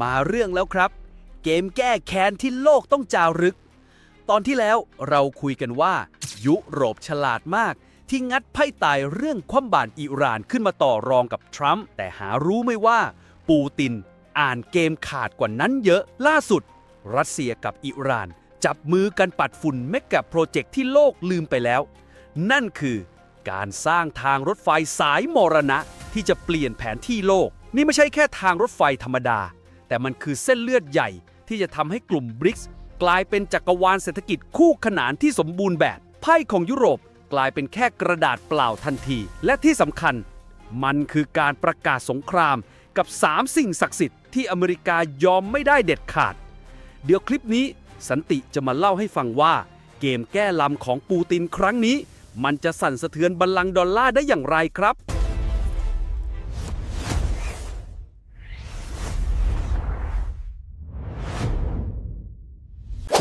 มาเรื่องแล้วครับ เกมแก้แค้นที่โลกต้องจารึก ตอนที่แล้วเราคุยกันว่า ยุโรปฉลาดมาก ที่งัดไพ่ตายเรื่องคว่ำบาตรอิหร่านขึ้นมาต่อรองกับทรัมป์แต่หารู้ไม่ว่า ปูตินอ่านเกมขาดกว่านั้นเยอะล่าสุด รัสเซียกับอิหร่าน จับมือกันปัดฝุ่นเมกะโปรเจกต์ที่โลกลืมไปแล้ว นั่นคือ การสร้างทางรถไฟสายมรณะที่จะเปลี่ยนแผนที่โลก นี่ไม่ใช่แค่ทางรถไฟธรรมดา แต่มันคือเส้นเลือดใหญ่ที่จะทำให้กลุ่มบริกส์กลายเป็นจักรวาลเศรษฐกิจคู่ขนานที่สมบูรณ์แบบ ไพ่ของยุโรปกลายเป็นแค่กระดาษเปล่าทันที และที่สำคัญ มันคือการประกาศสงครามกับ 3 สิ่งศักดิ์สิทธิ์ที่อเมริกายอมไม่ได้เด็ดขาด เดี๋ยวคลิปนี้สันติจะมาเล่าให้ฟังว่า เกมแก้ลำของปูตินครั้งนี้ มันจะสั่นสะเทือนบัลลังก์ดอลลาร์ได้อย่างไรครับ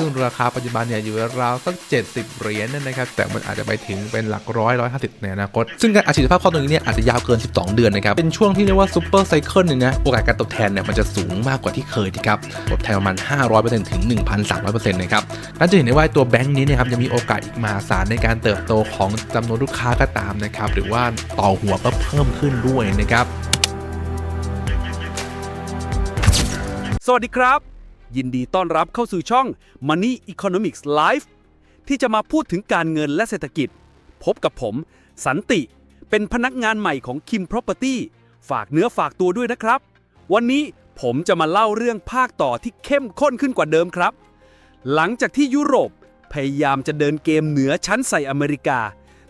ซึ่งราคาปัจจุบันเนี่ยอยู่ราวสัก 70 เหรียญนั่นนะครับ แต่มันอาจจะไปถึงเป็นหลักร้อยร้อยห้าสิบในอนาคต ซึ่งการอัดฉีดภาพข้าตรงนี้เนี่ยอาจจะยาวเกิน 12 เดือนนะครับ เป็นช่วงที่เรียกว่าซูเปอร์ไซเคิลเนึงนะ โอกาสการตอบแทนเนี่ยมันจะสูงมากกว่าที่เคยนะครับ ตอบแทนประมาณ 500%ถึง 1,300%นะครับนั่นจะเห็นได้ว่าตัวแบงค์นี้นะครับยังมีโอกาสอีกมหาศาลในการเติบโตของจำนวนลูกค้าก็ตามนะครับ หรือว่าต่อหัวก็เพิ่มขึ้นด้วยนะครับ สวัสดีครับ ยินดีต้อนรับเข้าสู่ช่อง Money Economics Live ที่จะมาพูดถึงการเงินและเศรษฐกิจ พบกับผม สันติ เป็นพนักงานใหม่ของ Kim Property ฝากเนื้อฝากตัวด้วยนะครับ วันนี้ผมจะมาเล่าเรื่องภาคต่อที่เข้มข้นขึ้นกว่าเดิมครับ หลังจากที่ยุโรปพยายามจะเดินเกมเหนือชั้นใส่อเมริกา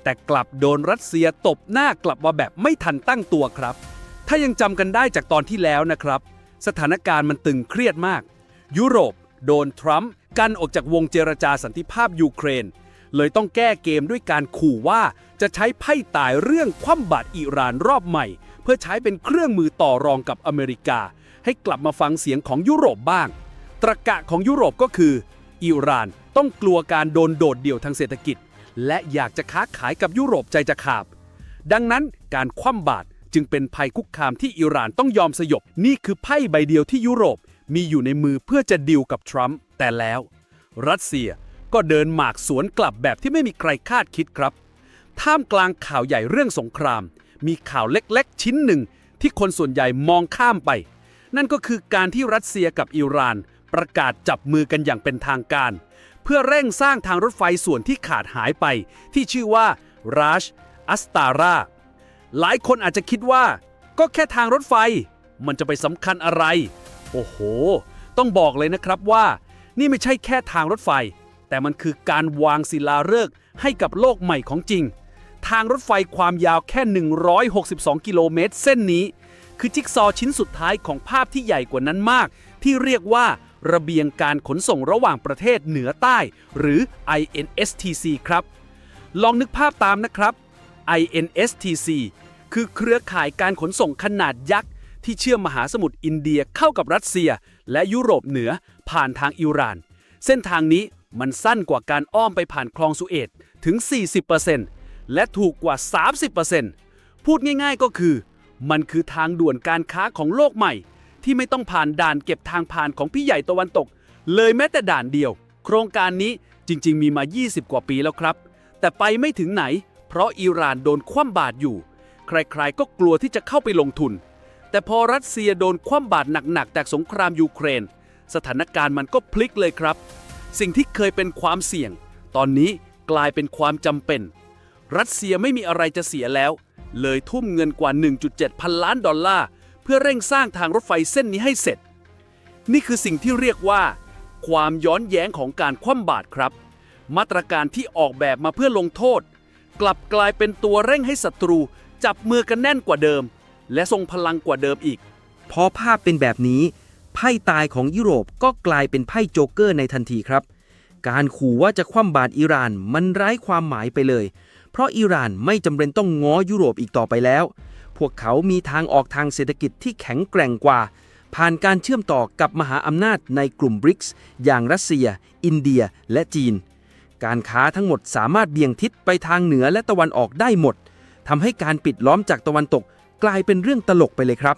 แต่กลับโดนรัสเซียตบหน้ากลับมาแบบไม่ทันตั้งตัวครับ ถ้ายังจำกันได้จากตอนที่แล้วนะครับ สถานการณ์มันตึงเครียดมาก ยุโรป โดนทรัมป์กันออกจากวงเจรจาสันติภาพยูเครน เลยต้องแก้เกมด้วยการขู่ว่าจะใช้ไพ่ตายเรื่องคว่ำบาตรอิหร่านรอบใหม่ เพื่อใช้เป็นเครื่องมือต่อรองกับอเมริกา ให้กลับมาฟังเสียงของยุโรปบ้าง ตรกะของยุโรปก็คืออิหร่านต้องกลัวการโดนโดดเดี่ยวทางเศรษฐกิจ และอยากจะค้าขายกับยุโรปใจจะขาดดังนั้นการคว่ำบาตรจึงเป็นภัยคุกคามที่อิหร่านต้องยอมสยบ นี่คือไพ่ใบเดียวที่ยุโรป มีอยู่ในมือเพื่อจะดิวกับทรัมป์แต่แล้ว รัสเซียก็เดินหมากสวนกลับแบบที่ไม่มีใครคาดคิดครับ ท่ามกลางข่าวใหญ่เรื่องสงคราม มีข่าวเล็กๆ ชิ้นหนึ่ง ที่คนส่วนใหญ่มองข้ามไป นั่นก็คือการที่รัสเซียกับอิหร่าน ประกาศจับมือกันอย่างเป็นทางการ เพื่อเร่งสร้างทางรถไฟส่วนที่ขาดหายไป ที่ชื่อว่าราชอัสตาราหลายคนอาจจะคิดว่า ก็แค่ทางรถไฟ มันจะไปสำคัญอะไร โอ้โห ต้องบอกเลยนะครับว่า นี่ไม่ใช่แค่ทางรถไฟ แต่มันคือการวางศิลาฤกษ์ให้กับโลกใหม่ของจริง ทางรถไฟความยาวแค่ 162 กิโลเมตร เส้นนี้ คือจิ๊กซอว์ชิ้นสุดท้ายของภาพที่ใหญ่กว่านั้นมาก ที่เรียกว่าระเบียงการขนส่งระหว่างประเทศเหนือใต้ หรือ INSTC ครับ ลองนึกภาพตามนะครับ INSTC คือเครือข่ายการขนส่งขนาดยักษ์ ที่เชื่อมมหาสมุทรอินเดียเข้ากับรัสเซีย และยุโรปเหนือผ่านทางอิหร่าน เส้นทางนี้มันสั้นกว่าการอ้อมไปผ่านคลองสุเอตถึง 40%และถูกกว่า 30%พูดง่ายๆก็คือ มันคือทางด่วนการค้าของโลกใหม่ ที่ไม่ต้องผ่านด่านเก็บทางผ่านของพี่ใหญ่ตะวันตก เลยแม้แต่ด่านเดียว โครงการนี้จริง ๆ มีมา 20 กว่าปีแล้วครับ แต่ไปไม่ถึงไหน เพราะอิหร่านโดนคว่ำบาตรอยู่ ใครๆก็กลัวที่จะเข้าไปลงทุน แต่พอรัสเซียโดนคว่ำบาตรหนักๆจากสงครามยูเครน สถานการณ์มันก็พลิกเลยครับ สิ่งที่เคยเป็นความเสี่ยง ตอนนี้กลายเป็นความจำเป็น รัสเซียไม่มีอะไรจะเสียแล้ว เลยทุ่มเงินกว่า 1.7 พันล้านดอลลาร์เพื่อเร่งสร้างทางรถไฟเส้นนี้ให้เสร็จ นี่คือสิ่งที่เรียกว่า ความย้อนแย้งของการคว่ำบาตรครับ มาตรการที่ออกแบบมาเพื่อลงโทษ กลับกลายเป็นตัวเร่งให้ศัตรู จับมือกันแน่นกว่าเดิม และทรงพลังกว่าเดิมอีก พอภาพเป็นแบบนี้ ไพ่ตายของยุโรปก็กลายเป็นไพ่โจ๊กเกอร์ในทันทีครับ การขู่ว่าจะคว่ำบาตรอิหร่านมันไร้ความหมายไปเลย เพราะอิหร่านไม่จำเป็นต้องง้อยุโรปอีกต่อไปแล้ว พวกเขามีทางออกทางเศรษฐกิจที่แข็งแกร่งกว่า ผ่านการเชื่อมต่อกับมหาอำนาจในกลุ่มบริกส์อย่างรัสเซีย อินเดีย และจีน การค้าทั้งหมดสามารถเบี่ยงทิศไปทางเหนือและตะวันออกได้หมดทำให้การปิดล้อมจากตะวันตก กลายเป็นเรื่องตลกไปเลยครับ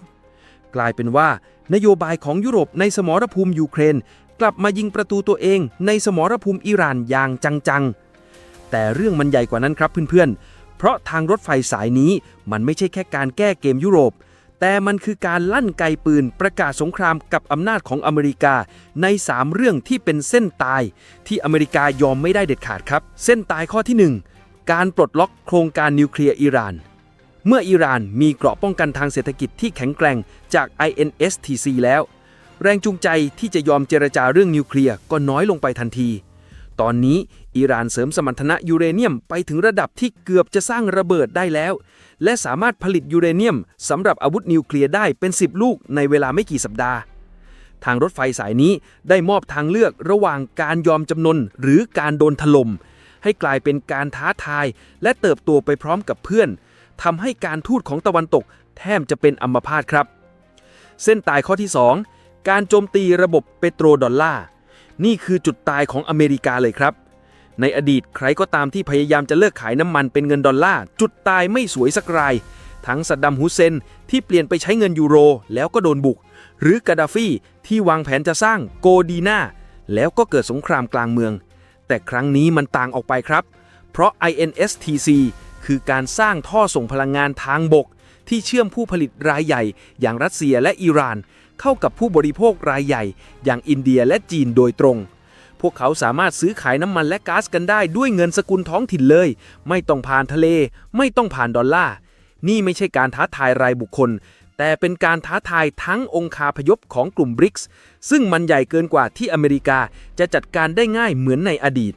กลายเป็นว่านโยบายของยุโรปในสมรภูมิยูเครน กลับมายิงประตูตัวเองในสมรภูมิอิหร่านอย่างจังๆ แต่เรื่องมันใหญ่กว่านั้นครับเพื่อนๆ เพราะทางรถไฟสายนี้มันไม่ใช่แค่การแก้เกมยุโรป แต่มันคือการลั่นไกปืนประกาศสงครามกับอำนาจของอเมริกา ใน 3 เรื่องที่เป็นเส้นตาย ที่อเมริกายอมไม่ได้เด็ดขาดครับ เส้นตายข้อที่ 1 การปลดล็อกโครงการนิวเคลียร์อิหร่าน เมื่ออิหร่านมีเกราะป้องกันทางเศรษฐกิจที่แข็งแกร่งจาก INSTC แล้ว แรงจูงใจที่จะยอมเจรจาเรื่องนิวเคลียร์ก็น้อยลงไปทันที ตอนนี้อิหร่านเสริมสมรรถนะยูเรเนียมไปถึงระดับที่เกือบจะสร้างระเบิดได้แล้ว และสามารถผลิตยูเรเนียมสำหรับอาวุธนิวเคลียร์ได้เป็น 10 ลูกในเวลาไม่กี่สัปดาห์ ทางรถไฟสายนี้ได้มอบทางเลือกระหว่างการยอมจำนนหรือการโดนถล่มให้กลายเป็นการท้าทายและเติบโตไปพร้อมกับเพื่อน ทำให้การทูตของตะวันตกแทบจะเป็นอัมพาตครับ เส้นตายข้อที่ 2 การโจมตีระบบเปโตรดอลลาร์นี่คือจุดตายของอเมริกาเลยครับ ในอดีตใครก็ตามที่พยายามจะเลิกขายน้ำมันเป็นเงินดอลลาร์จุดตายไม่สวยสักราย ทั้งสัดดัมฮุเซนที่เปลี่ยนไปใช้เงินยูโร แล้วก็โดนบุก หรือกาดาฟีที่วางแผนจะสร้างโกดีนาแล้วก็เกิดสงครามกลางเมือง แต่ครั้งนี้มันต่างออกไปครับ เพราะ INSTC คือการสร้างท่อส่งพลังงานทางบก ที่เชื่อมผู้ผลิตรายใหญ่ อย่างรัสเซียและอิหร่าน เข้ากับผู้บริโภครายใหญ่ อย่างอินเดียและจีนโดยตรง พวกเขาสามารถซื้อขายน้ำมันและก๊าซกันได้ด้วยเงินสกุลท้องถิ่นเลย ไม่ต้องผ่านทะเล ไม่ต้องผ่านดอลลาร์นี่ไม่ใช่การท้าทายรายบุคคล แต่เป็นการท้าทายทั้งองคาพยพของกลุ่มบริกส์ซึ่งมันใหญ่เกินกว่าที่อเมริกาจะจัดการได้ง่ายเหมือนในอดีต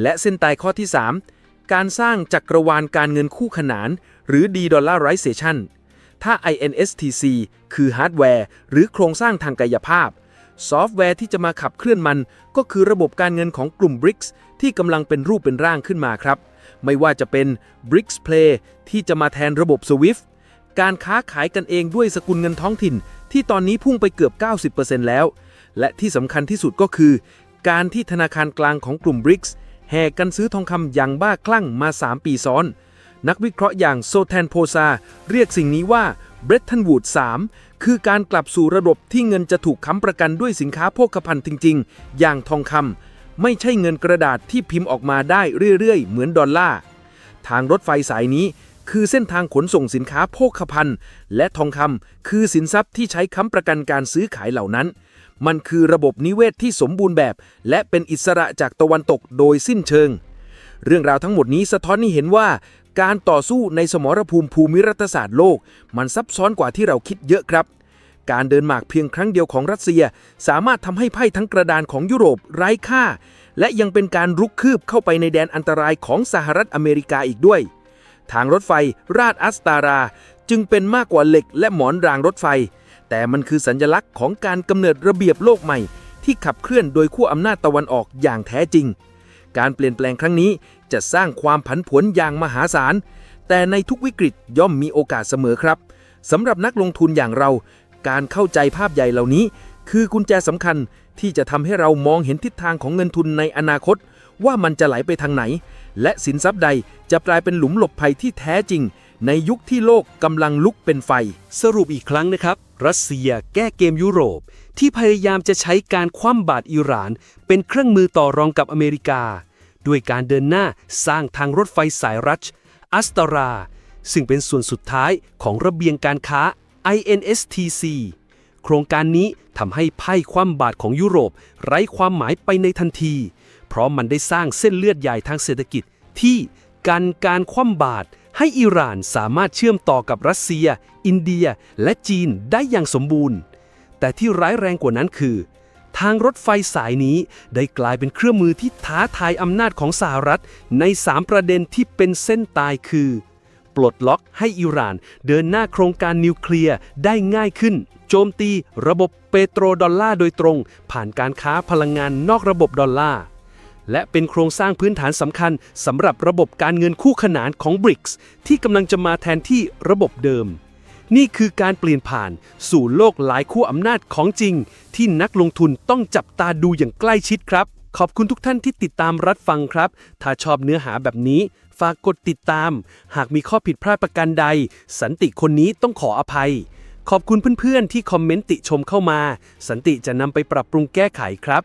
และเส้นตายข้อที่ 3 การสร้างจักรวาลการเงินคู่ขนาน หรือ d d o l l a r i z a t i o n ถ้า INSTC คือฮาร์ดแวร์ หรือโครงสร้างทางกายภาพ ซอฟต์แวร์ที่จะมาขับเคลื่อนมันก็คือระบบการเงินของกลุ่ม BRICS ที่กำลังเป็นรูปเป็นร่างขึ้นมาครับ ไม่ว่าจะเป็น BRICS Play ที่จะมาแทนระบบ SWIFT การค้าขายกันเองด้วยสกุลเงินท้องถิ่น ที่ตอนนี้พุ่งไปเกือบ 90%แล้ว และที่สำคัญที่สุดก็คือ การที่ธนาคารกลางของกลุ่ม BRICS แห่กันซื้อทองคำอย่างบ้าคลั่งมา 3 ปีซ้อน นักวิเคราะห์อย่างโซแทนโพซา เรียกสิ่งนี้ว่า Bretton Woods 3คือการกลับสู่ระบบที่เงินจะถูกค้ำประกันด้วยสินค้าโภคภัณฑ์จริง ๆ อย่างทองคำไม่ใช่เงินกระดาษที่พิมพ์ออกมาได้เรื่อยๆ เหมือนดอลลาร์ทางรถไฟสายนี้คือเส้นทางขนส่งสินค้าโภคภัณฑ์ และทองคำคือสินทรัพย์ที่ใช้ค้ำประกันการซื้อขายเหล่านั้น มันคือระบบนิเวศที่สมบูรณ์แบบ และเป็นอิสระจากตะวันตกโดยสิ้นเชิง เรื่องราวทั้งหมดนี้สะท้อนให้เห็นว่า การต่อสู้ในสมรภูมิภูมิรัฐศาสตร์โลก มันซับซ้อนกว่าที่เราคิดเยอะครับ การเดินหมากเพียงครั้งเดียวของรัสเซีย สามารถทำให้ไพ่ทั้งกระดานของยุโรปไร้ค่า และยังเป็นการรุกคืบเข้าไปในแดนอันตรายของสหรัฐอเมริกาอีกด้วย ทางรถไฟราดอัสตารา จึงเป็นมากกว่าเหล็กและหมอนรางรถไฟ แต่มันคือสัญลักษณ์ของการกำเนิดระเบียบโลกใหม่ ที่ขับเคลื่อนโดยขั้วอำนาจตะวันออกอย่างแท้จริง การเปลี่ยนแปลงครั้งนี้จะสร้างความผันผวนอย่างมหาศาล แต่ในทุกวิกฤตย่อมมีโอกาสเสมอครับสำหรับนักลงทุนอย่างเรา การเข้าใจภาพใหญ่เหล่านี้ คือกุญแจสำคัญที่จะทำให้เรามองเห็นทิศทางของเงินทุนในอนาคต ว่ามันจะไหลไปทางไหน และสินทรัพย์ใดจะกลายเป็นหลุมหลบภัยที่แท้จริง ในยุคที่โลกกำลังลุกเป็นไฟ สรุปอีกครั้งนะครับ รัสเซียแก้เกมยุโรป ที่พยายามจะใช้การคว่ำบาตรอิหร่าน เป็นเครื่องมือต่อรองกับอเมริกา ด้วยการเดินหน้าสร้างทางรถไฟสายรัช อัสตรา ซึ่งเป็นส่วนสุดท้ายของระเบียงการค้า INSTC โครงการนี้ทำให้ไพ่คว่ำบาตรของยุโรป ไร้ความหมายไปในทันที เพราะมันได้สร้างเส้นเลือดใหญ่ทางเศรษฐกิจที่กันการคว่ำบาตร ให้อิหร่านสามารถเชื่อมต่อกับรัสเซีย อินเดีย และจีนได้อย่างสมบูรณ์ แต่ที่ร้ายแรงกว่านั้นคือ ทางรถไฟสายนี้ได้กลายเป็นเครื่องมือที่ท้าทายอำนาจของสหรัฐ ใน 3 ประเด็นที่เป็นเส้นตายคือ ปลดล็อกให้อิหร่านเดินหน้าโครงการนิวเคลียร์ได้ง่ายขึ้น โจมตี ระบบเปโตรดอลลาร์โดยตรง ผ่านการค้าพลังงานนอกระบบดอลลาร์ และเป็นโครงสร้างพื้นฐานสำคัญสำหรับระบบการเงินคู่ขนานของ BRICS ที่กำลังจะมาแทนที่ระบบเดิม นี่คือการเปลี่ยนผ่านสู่โลกหลายคู่อำนาจของจริง ที่นักลงทุนต้องจับตาดูอย่างใกล้ชิดครับ ขอบคุณทุกท่านที่ติดตามรับฟังครับ ถ้าชอบเนื้อหาแบบนี้ ฝากกดติดตาม หากมีข้อผิดพลาดประการใด สันติคนนี้ต้องขออภัย ขอบคุณเพื่อนๆที่คอมเมนต์ติชมเข้ามา สันติจะนำไปปรับปรุงแก้ไขครับ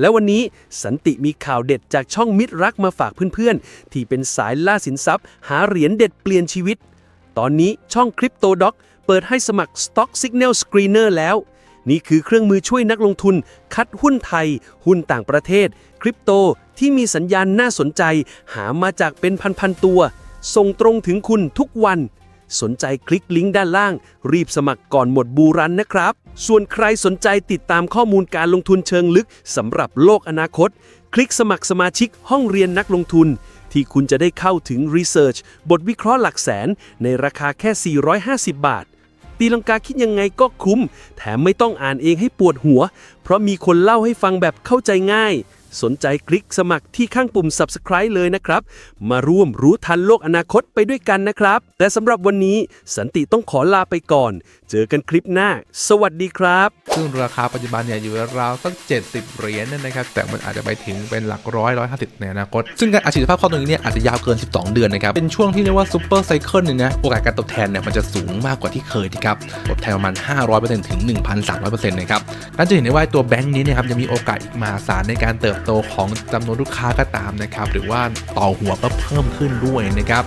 และวันนี้สันติมีข่าวเด็ดจากช่องมิตรรักมาฝากเพื่อนๆ ที่เป็นสายล่าสินทรัพย์ หาเหรียญเด็ดเปลี่ยนชีวิต ตอนนี้ช่องคริปโตด็อกเปิดให้สมัคร Stock Signal Screener แล้ว นี่คือเครื่องมือช่วยนักลงทุน คัดหุ้นไทย หุ้นต่างประเทศ คริปโตที่มีสัญญาณน่าสนใจ หามาจากเป็นพันๆตัว ส่งตรงถึงคุณทุกวัน สนใจคลิกลิงก์ด้านล่าง รีบสมัครก่อนหมดบูรันนะครับ ส่วนใครสนใจติดตามข้อมูลการลงทุนเชิงลึกสำหรับโลกอนาคต คลิกสมัครสมาชิกห้องเรียนนักลงทุน ที่คุณจะได้เข้าถึง Research บทวิเคราะห์หลักแสน ในราคาแค่ 450 บาท ตีลังกาคิดยังไงก็คุ้ม แถมไม่ต้องอ่านเองให้ปวดหัว เพราะมีคนเล่าให้ฟังแบบเข้าใจง่าย สนใจคลิกสมัครที่ข้างปุ่ม subscribe เลยนะครับ มาร่วมรู้ทันโลกอนาคตไปด้วยกันนะครับ แต่สำหรับวันนี้สันติต้องขอลาไปก่อน เจอกันคลิปหน้า สวัสดีครับ ซึ่งราคาปัจจุบันเนี่ยอยู่ราวๆสัก 70 เหรียญนั่นนะครับ แต่มันอาจจะไปถึงเป็นหลักร้อยร้อยห้าสิบในอนาคต ซึ่งการอัดฉีดสภาพคล่อตรงนี้เนี่ยอาจจะยาวเกิน 12 เดือนนะครับ เป็นช่วงที่เรียกว่าซูเปอร์ไซเคิลเนี่ยนะ โอกาสการตอบแทนเนี่ยมันจะสูงมากกว่าที่เคยนะครับ ตอบแทนประมาณ 500%ถึง 1,300%นะครับนั่นจะเห็นได้ว่าตัวแบงค์นี้เนะครับยังมีโอกาสอีกมหาศาลในการเติบโตของจำนวนลูกค้าก็ตามนะครับ หรือว่าต่อหัวก็เพิ่มขึ้นด้วยนะครับ